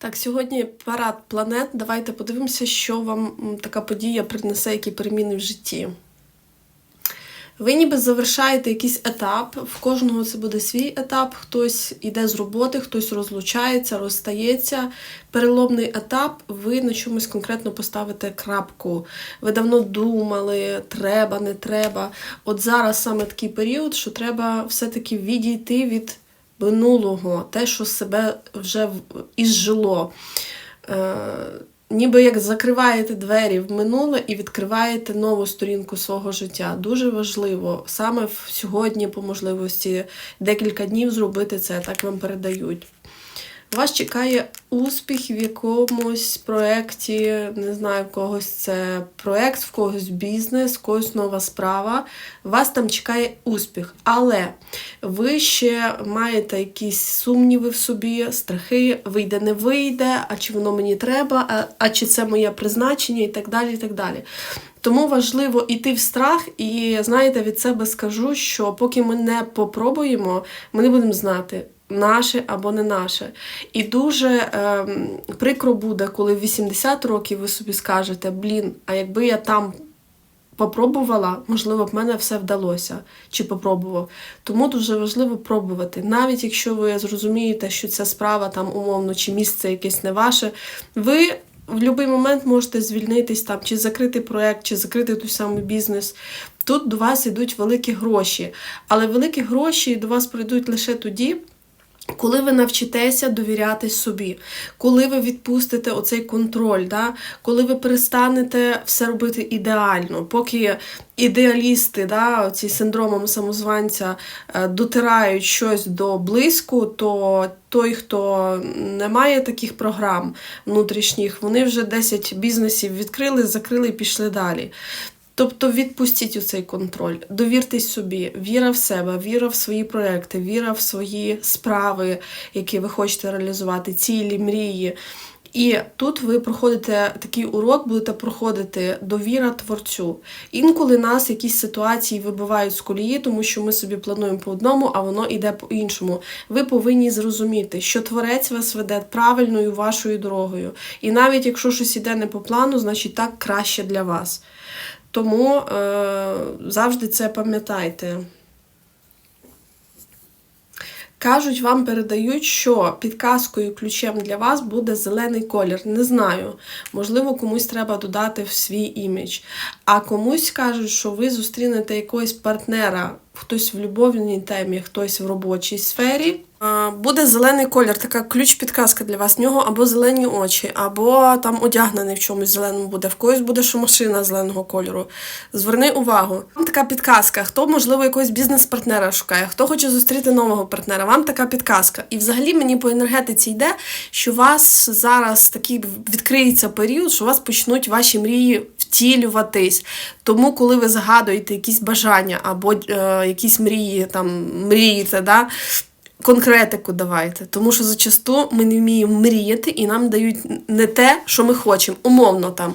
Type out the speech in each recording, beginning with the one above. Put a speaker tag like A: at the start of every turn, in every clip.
A: Так, сьогодні парад планет. Давайте подивимося, що вам така подія принесе, які переміни в житті. Ви ніби завершаєте якийсь етап, в кожного це буде свій етап, хтось іде з роботи, хтось розлучається, розстається. Переломний етап, ви на чомусь конкретно поставите крапку. Ви давно думали, треба, не треба. От зараз саме такий період, що треба все-таки відійти від минулого, те, що себе вже ізжило. Е, ніби як закриваєте двері в минуле і відкриваєте нову сторінку свого життя. Дуже важливо саме сьогодні, по можливості, декілька днів зробити це, так вам передають. Вас чекає успіх в якомусь проєкті, не знаю, в когось це проєкт, в когось бізнес, в когось нова справа. Вас там чекає успіх. Але ви ще маєте якісь сумніви в собі, страхи, вийде, не вийде, а чи воно мені треба, а, а чи це моє призначення, і так далі. і так далі. Тому важливо йти в страх, і знаєте, від себе скажу, що поки ми не попробуємо, ми не будемо знати. Наше або не наше. І дуже ем, прикро буде, коли в 80 років ви собі скажете: блін, а якби я там попробувала, можливо, б мене все вдалося чи попробував. Тому дуже важливо пробувати. Навіть якщо ви зрозумієте, що ця справа там умовно, чи місце якесь не ваше, ви в будь-який момент можете звільнитись там, чи закрити проект, чи закрити той самий бізнес. Тут до вас йдуть великі гроші, але великі гроші до вас прийдуть лише тоді. Коли ви навчитеся довіряти собі, коли ви відпустите оцей контроль, да? коли ви перестанете все робити ідеально, поки ідеалісти, да, оці синдромом самозванця е, дотирають щось до близьку, то той, хто не має таких програм внутрішніх, вони вже 10 бізнесів відкрили, закрили і пішли далі. Тобто відпустіть у цей контроль, довіртесь собі, віра в себе, віра в свої проекти, віра в свої справи, які ви хочете реалізувати, цілі, мрії. І тут ви проходите такий урок, будете проходити довіра творцю. Інколи нас якісь ситуації вибивають з колії, тому що ми собі плануємо по одному, а воно йде по іншому. Ви повинні зрозуміти, що творець вас веде правильною вашою дорогою. І навіть якщо щось іде не по плану, значить так краще для вас. Тому е, завжди це пам'ятайте. Кажуть, вам передають, що підказкою ключем для вас буде зелений колір. Не знаю. Можливо, комусь треба додати в свій імідж. А комусь кажуть, що ви зустрінете якогось партнера, хтось в любовній темі, хтось в робочій сфері. Буде зелений колір, така ключ-підказка для вас. В нього або зелені очі, або там одягнений в чомусь зеленому буде. В когось буде, що машина зеленого кольору. Зверни увагу. Вам така підказка. Хто, можливо, якогось бізнес-партнера шукає, хто хоче зустріти нового партнера, вам така підказка. І взагалі мені по енергетиці йде, що у вас зараз такий відкриється період, що у вас почнуть ваші мрії втілюватись. Тому, коли ви загадуєте якісь бажання або е, якісь мрії, там мрієте, да, конкретику давайте. Тому що зачасту ми не вміємо мріяти і нам дають не те, що ми хочемо. Умовно там.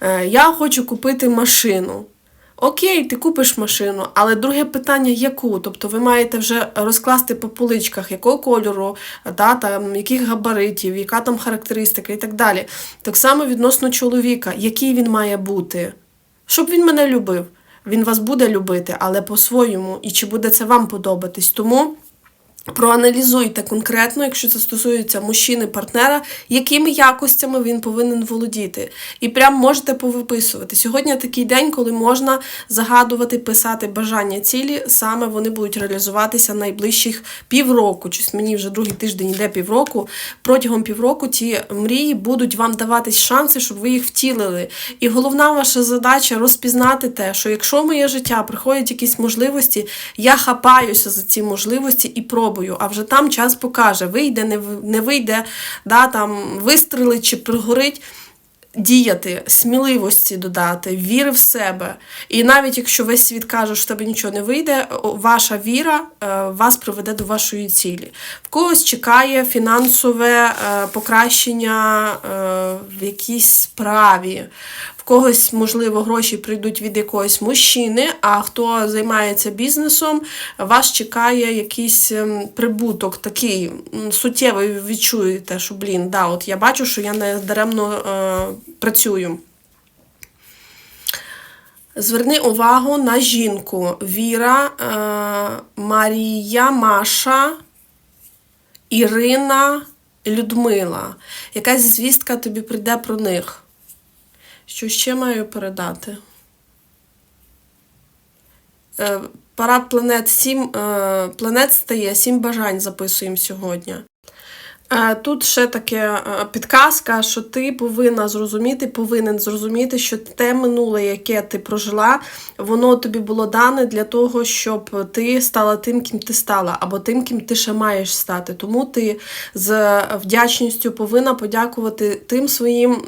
A: Е, я хочу купити машину. Окей, ти купиш машину, але друге питання яку? Тобто ви маєте вже розкласти по поличках, якого кольору, да, там, яких габаритів, яка там характеристика і так далі. Так само відносно чоловіка, який він має бути, щоб він мене любив. Він вас буде любити, але по-своєму, і чи буде це вам подобатись. Тому. Проаналізуйте конкретно, якщо це стосується мужчини, партнера, якими якостями він повинен володіти. І прям можете повиписувати. Сьогодні такий день, коли можна загадувати, писати бажання цілі, саме вони будуть реалізуватися найближчих півроку. Щось мені вже другий тиждень йде півроку. Протягом півроку ті мрії будуть вам даватись шанси, щоб ви їх втілили. І головна ваша задача розпізнати те, що якщо в моє життя приходять якісь можливості, я хапаюся за ці можливості і пробую. А вже там час покаже, вийде, не не вийде, да, там, вистрелить чи пригорить. Діяти, сміливості додати, віри в себе. І навіть якщо весь світ каже, що тебе нічого не вийде, ваша віра е, вас приведе до вашої цілі. В когось чекає фінансове е, покращення е, в якійсь справі. Когось, можливо, гроші прийдуть від якогось мужчини, а хто займається бізнесом, вас чекає якийсь ем, прибуток такий суттєвий. Відчуєте, що блін, да, от я бачу, що я не даремно е, працюю. Зверни увагу на жінку. Віра, е, Марія, Маша, Ірина, Людмила. Якась звістка тобі прийде про них. Що ще маю передати? Е, Парад планет 7 е, планет стає, 7 бажань записуємо сьогодні. Е, Тут ще таке е, підказка, що ти повинна зрозуміти, повинен зрозуміти, що те минуле, яке ти прожила, воно тобі було дане для того, щоб ти стала тим, ким ти стала, або тим, ким ти ще маєш стати. Тому ти з вдячністю повинна подякувати тим своїм,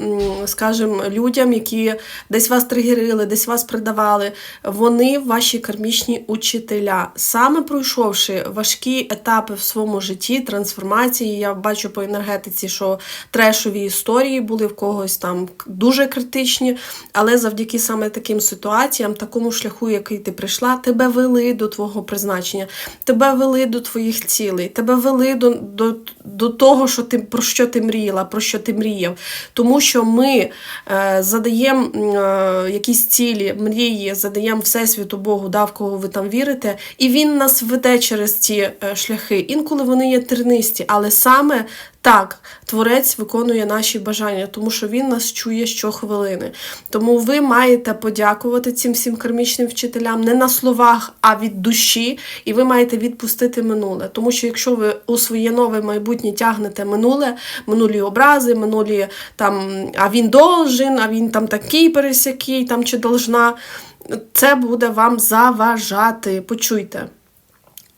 A: скажімо, людям, які десь вас тригерили, десь вас придавали. Вони ваші кармічні учителя. Саме пройшовши важкі етапи в своєму житті, трансформації, я бачу по енергетиці, що трешові історії були в когось там дуже критичні, але завдяки саме таким ситуаціям, такому шляху, який ти прийшла, тебе вели до твого призначення, тебе вели до твоїх цілей, тебе вели до, до, до того, що ти про що ти мріяла, про що ти мріяв. Тому що ми е, задаємо е, якісь цілі, мрії, задаємо Всесвіту Богу, да, в кого ви там вірите, і він нас веде через ці е, шляхи. Інколи вони є тернисті, але саме так, творець виконує наші бажання, тому що він нас чує щохвилини. Тому ви маєте подякувати цим всім кармічним вчителям не на словах, а від душі, і ви маєте відпустити минуле. Тому що якщо ви у своє нове майбутнє тягнете минуле, минулі образи, минулі там, а він должен, а він там такий пересякий, там чи должна, це буде вам заважати. Почуйте.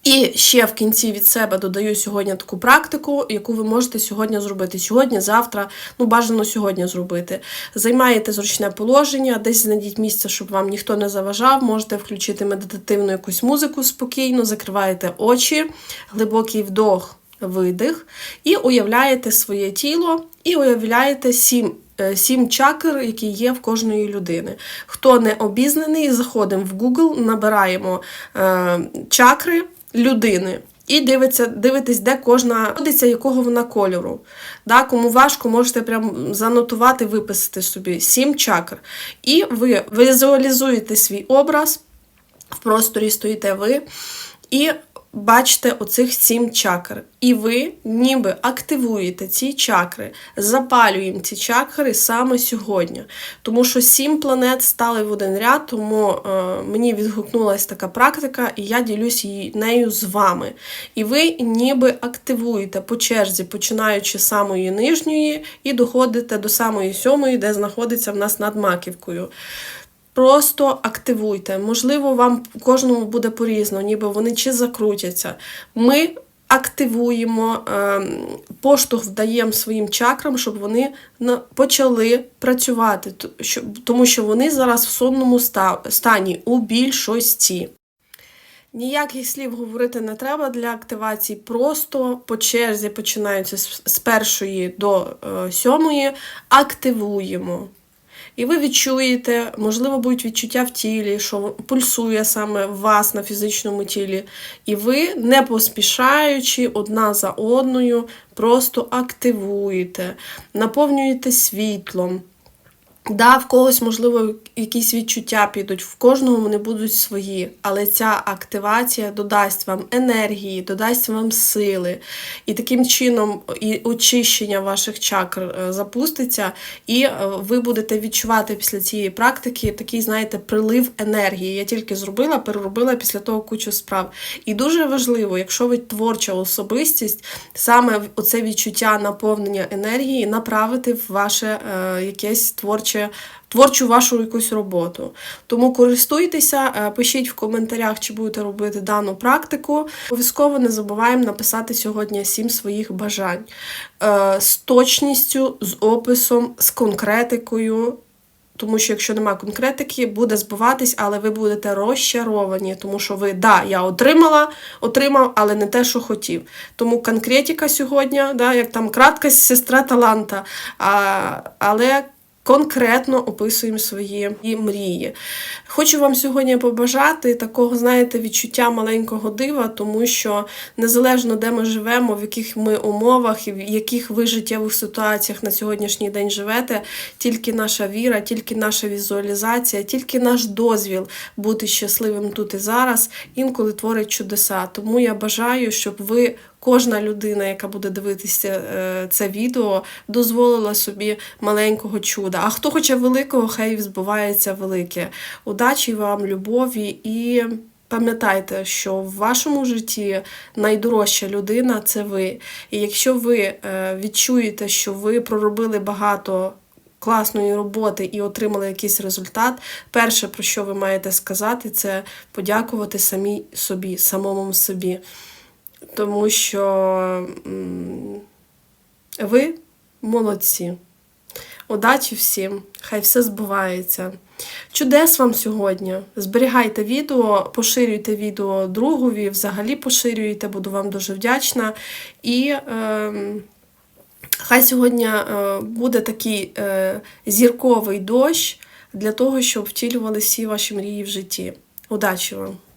A: І ще в кінці від себе додаю сьогодні таку практику, яку ви можете сьогодні зробити. Сьогодні, завтра, ну бажано сьогодні зробити. Займаєте зручне положення, десь знайдіть місце, щоб вам ніхто не заважав. Можете включити медитативну якусь музику спокійно, закриваєте очі, глибокий вдох, видих, і уявляєте своє тіло, і уявляєте сім. е, Сім чакр, які є в кожної людини. Хто не обізнаний, заходимо в Google, набираємо е, чакри людини. І дивиться, дивитись, де кожна знаходиться, якого вона кольору. Да, кому важко, можете прям занотувати, виписати собі сім чакр. І ви візуалізуєте свій образ, в просторі стоїте ви, і бачите оцих сім чакр. І ви ніби активуєте ці чакри, запалюємо ці чакри саме сьогодні. Тому що сім планет стали в один ряд, тому е, мені відгукнулася така практика, і я ділюсь її нею з вами. І ви ніби активуєте по черзі, починаючи з самої нижньої, і доходите до самої сьомої, де знаходиться в нас над маківкою. Просто активуйте. Можливо, вам кожному буде по-різному, ніби вони чи закрутяться. Ми активуємо, ем, поштовх даємо своїм чакрам, щоб вони почали працювати, тому що вони зараз в сонному стані у більшості. Ніяких слів говорити не треба для активації, просто по черзі починаються з першої до е, сьомої, активуємо. І ви відчуєте, можливо, будуть відчуття в тілі, що пульсує саме вас на фізичному тілі. І ви, не поспішаючи одна за одною, просто активуєте, наповнюєте світлом. Да, в когось, можливо, якісь відчуття підуть, в кожного вони будуть свої, але ця активація додасть вам енергії, додасть вам сили, і таким чином і очищення ваших чакр е, запуститься, і е, ви будете відчувати після цієї практики такий, знаєте, прилив енергії. Я тільки зробила, переробила після того кучу справ. І дуже важливо, якщо ви творча особистість, саме оце відчуття наповнення енергії направити в ваше е, якесь творче творчу вашу якусь роботу. Тому користуйтеся, е, пишіть в коментарях, чи будете робити дану практику. Обов'язково не забуваємо написати сьогодні сім своїх бажань Е, з точністю, з описом, з конкретикою. Тому що якщо немає конкретики, буде збуватись, але ви будете розчаровані, тому що ви, да, я отримала, отримав, але не те, що хотів. Тому конкретика сьогодні, да, як там краткость сестра таланта. А, але конкретно описуємо свої мрії. Хочу вам сьогодні побажати такого, знаєте, відчуття маленького дива, тому що незалежно де ми живемо, в яких ми умовах і в яких ви життєвих ситуаціях на сьогоднішній день живете, тільки наша віра, тільки наша візуалізація, тільки наш дозвіл бути щасливим тут і зараз інколи творить чудеса. Тому я бажаю, щоб ви. Кожна людина, яка буде дивитися е, це відео, дозволила собі маленького чуда. А хто хоче великого, хай збувається велике. Удачі вам, любові і пам'ятайте, що в вашому житті найдорожча людина це ви. І якщо ви е, відчуєте, що ви проробили багато. Класної роботи і отримали якийсь результат. Перше, про що ви маєте сказати, це подякувати самій собі, самому собі тому що ви молодці. Удачі всім! Хай все збувається. Чудес вам сьогодні. Зберігайте відео, поширюйте відео другові, взагалі поширюйте, буду вам дуже вдячна. І е, хай сьогодні е, буде такий е, зірковий дощ для того, щоб втілювали всі ваші мрії в житті. Удачі вам!